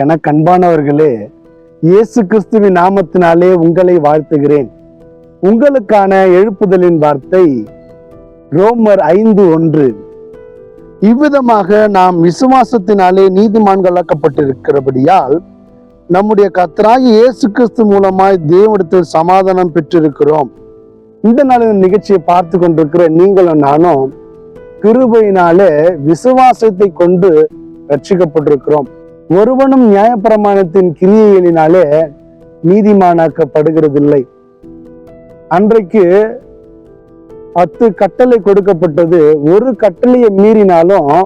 எனக்கு அன்பானவர்களே இயேசு கிறிஸ்துவின் நாமத்தினாலே உங்களை வாழ்த்துகிறேன். உங்களுக்கான எழுப்புதலின் வார்த்தை ரோமர் ஐந்து ஒன்று. இவ்விதமாக நாம் விசுவாசத்தினாலே நீதிமான்களாக்கப்பட்டிருக்கிறபடியால் நம்முடைய கத்தராகி இயேசு கிறிஸ்து மூலமாய் தேவனிடத்தில் சமாதானம் பெற்றிருக்கிறோம். இந்த நாளின் நிகழ்ச்சியை பார்த்து கொண்டிருக்கிற நீங்களும் நானும் கிருபையினாலே விசுவாசத்தை கொண்டு ரட்சிக்கப்பட்டிருக்கிறோம். ஒருவனும் நியாயப்பிரமாணத்தின் கிரியைகளினாலே நீதிமானாக்கப்படுகிறதில்லை. அன்றைக்கு பத்து கட்டளை கொடுக்கப்பட்டது. ஒரு கட்டளையை மீறினாலும்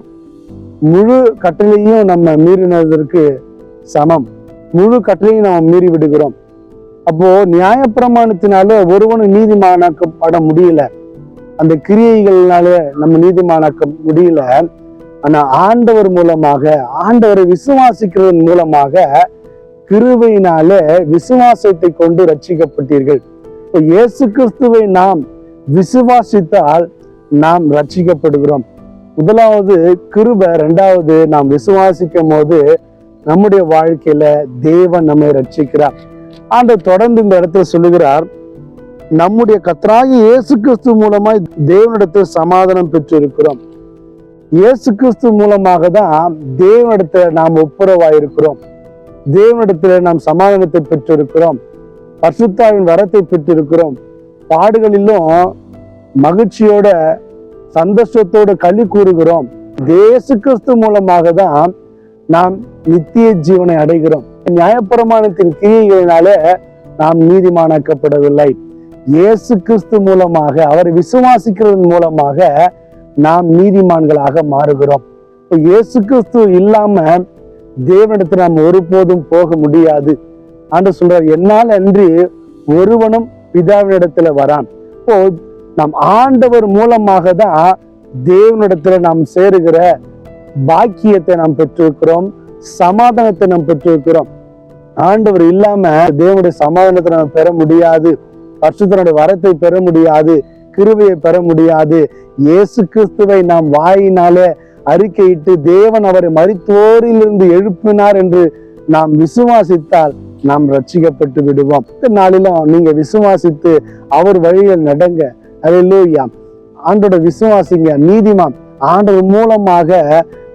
முழு கட்டளையும் நம்ம மீறினதற்கு சமம். முழு கட்டளையும் நம்ம மீறி விடுகிறோம். அப்போ நியாயப்பிரமாணத்தினால ஒருவனும் நீதிமானாக்கப்பட முடியல. அந்த கிரியைகள்னால நம்ம நீதிமானாக்க முடியல. ஆனா ஆண்டவர் மூலமாக ஆண்டவரை விசுவாசிக்கிறதன் மூலமாக கிருவையினாலே விசுவாசத்தை கொண்டு ரட்சிக்கப்பட்டீர்கள் இப்போ இயேசு கிறிஸ்துவை நாம் விசுவாசித்தால் நாம் ரட்சிக்கப்படுகிறோம் முதலாவது கிருபை ரெண்டாவது நாம் விசுவாசிக்கும் போது நம்முடைய வாழ்க்கையில தேவன் நம்மை ரட்சிக்கிறார் ஆண்டவர் தொடர்ந்து இந்த இடத்துல சொல்லுகிறார் நம்முடைய கத்தராகி இயேசு கிறிஸ்து மூலமாய் தேவனிடத்தில் சமாதானம் பெற்றிருக்கிறோம். இயேசு கிறிஸ்து மூலமாக தான் தேவனிடத்துல நாம் ஒப்புரவாயிருக்கிறோம். தேவனிடத்துல நாம் சமாதானத்தை பெற்றிருக்கிறோம். பசுத்தாவின் வரத்தை பெற்றிருக்கிறோம். பாடுகளிலும் மகிழ்ச்சியோட சந்தோஷத்தோட களி கூறுகிறோம். தேசு கிறிஸ்து மூலமாக தான் நாம் நித்திய ஜீவனை அடைகிறோம். நியாயப்பிரமாணத்தின் கிரியைகளினால நாம் நீதிமானாக்கப்படவில்லை. இயேசு கிறிஸ்து மூலமாக அவரை விசுவாசிக்கிறதன் மூலமாக நாம் நீதிமான்களாக மாறுகிறோம். இப்போ இயேசு கிறிஸ்து இல்லாம தேவனிடத்தில் நாம் ஒருபோதும் போக முடியாது. ஆண்டு சொல்றார் என்னால் அன்றி ஒருவனும் பிதாவினிடத்துல வரான். இப்போ நாம் ஆண்டவர் மூலமாக தான் தேவனிடத்துல நாம் சேருகிற பாக்கியத்தை நாம் பெற்றிருக்கிறோம் சமாதானத்தை நாம் பெற்றிருக்கிறோம். ஆண்டவர் இல்லாம தேவனுடைய சமாதானத்தை நாம் பெற முடியாது பரிசுத்தனுடைய வரத்தை பெற முடியாது. கிருபையை பெற முடியாது. இயேசு கிறிஸ்துவை நாம் வாயினாலே அறிக்கையிட்டு தேவன் அவரை மறித்தோரிலிருந்து எழுப்பினார் என்று நாம் விசுவாசித்தால் நாம் ரட்சிக்கப்பட்டு விடுவோம். இந்த நாளிலும் நீங்க விசுவாசித்து அவர் வழியில் நடங்க. அல்லேலூயா ஆண்டோட விசுவாசிங்க நீதிமான். ஆண்டவர் மூலமாக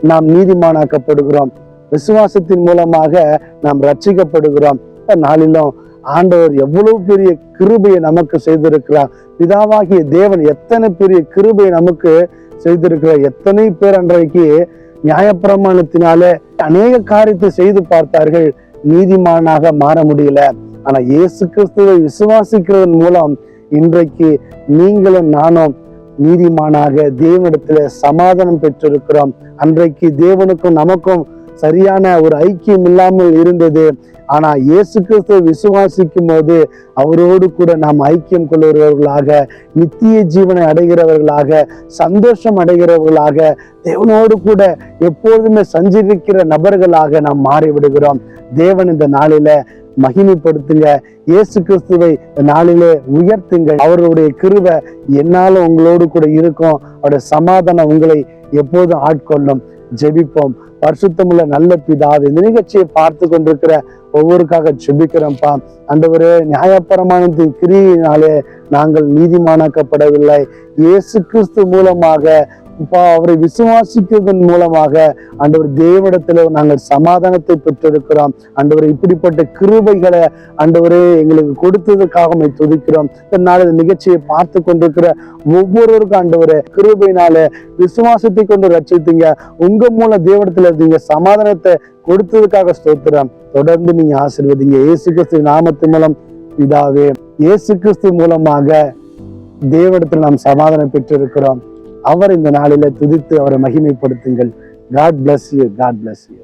நாம் நீதிமானாக்கப்படுகிறோம். விசுவாசத்தின் மூலமாக நாம் ரட்சிக்கப்படுகிறோம் இந்த நாளிலும் ஆண்டவர் எவ்வளவு பெரிய கிருபையை நமக்கு செய்திருக்கிறார். பிதாவாகிய தேவன் எத்தனை பெரிய கிருபையை நமக்கு செய்திருக்கிறார். எத்தனை பேர் அன்றைக்கு நியாயப்பிரமாணத்தினாலே அநேக காரியத்தை செய்து பார்த்தார்கள். நீதிமானாக மாற முடியல. ஆனா இயேசு கிறிஸ்துவை விசுவாசிக்கிறதன் மூலம் இன்றைக்கு நீங்களும் நானும் நீதிமானாக தேவனிடத்துல சமாதானம் பெற்றிருக்கிறோம். அன்றைக்கு தேவனுக்கும் நமக்கும் சரியான ஒரு ஐக்கியம் இல்லாமல் இருந்தது. ஆனா இயேசு கிறிஸ்துவை விசுவாசிக்கும் போது அவரோடு கூட நாம் ஐக்கியம் கொள்கிறவர்களாக நித்திய ஜீவனை அடைகிறவர்களாக சந்தோஷம் அடைகிறவர்களாக தேவனோடு கூட எப்பொழுதுமே சஞ்சரிக்கிற நபர்களாக நாம் மாறிவிடுகிறோம். தேவன் இந்த நாளில மகிமைப்படுத்துங்க. இயேசு கிறிஸ்துவை நாளிலே உயர்த்துங்கள். அவருடைய கிருவை என்னால உங்களோடு கூட இருக்கும். அவருடைய சமாதானம் உங்களை எப்போதும் ஆட்கொள்ளும். ஜெபிப்போம். பரிசுத்தமுள்ள நல்ல பிதாவே இந்த நிகழ்ச்சியை பார்த்து கொண்டிருக்கிற ஒவ்வொருக்காக ஜெபிக்கிறோம்ப்பா. ஆண்டவரே நியாயப்பிரமாணத்தின் கிரியினாலே நாங்கள் நீதிமானாக்கப்படவில்லை. இயேசு கிறிஸ்து மூலமாக இப்போ அவரை விசுவாசிக்கிறதன் மூலமாக ஆண்டவர் தேவனிடத்துல நாங்கள் சமாதானத்தை பெற்றிருக்கிறோம். ஆண்டவர் இப்படிப்பட்ட கிருபைகளை ஆண்டவரே எங்களுக்கு கொடுத்ததுக்காக உம்மை துதிக்கிறோம். இந்த நிகழ்ச்சியை பார்த்து கொண்டிருக்கிற ஒவ்வொருவருக்கும் ஆண்டவரே கிருபையினால விசுவாசத்தை கொண்டு ரச்சித்தீங்க உங்க மூலம் தேவனத்துல நீங்க சமாதானத்தை கொடுத்ததுக்காக ஸ்தோத்திரம். தொடர்ந்து நீங்க ஆசிர்வதிங்க. இயேசு கிறிஸ்து நாமத்து மூலம் இதாவே இயேசு கிறிஸ்து மூலமாக தேவடத்தில் நாம் சமாதானம் பெற்றிருக்கிறோம். அவர் இந்த நாளில துதித்து அவரை மகிமைப்படுத்துங்கள். God bless you God bless you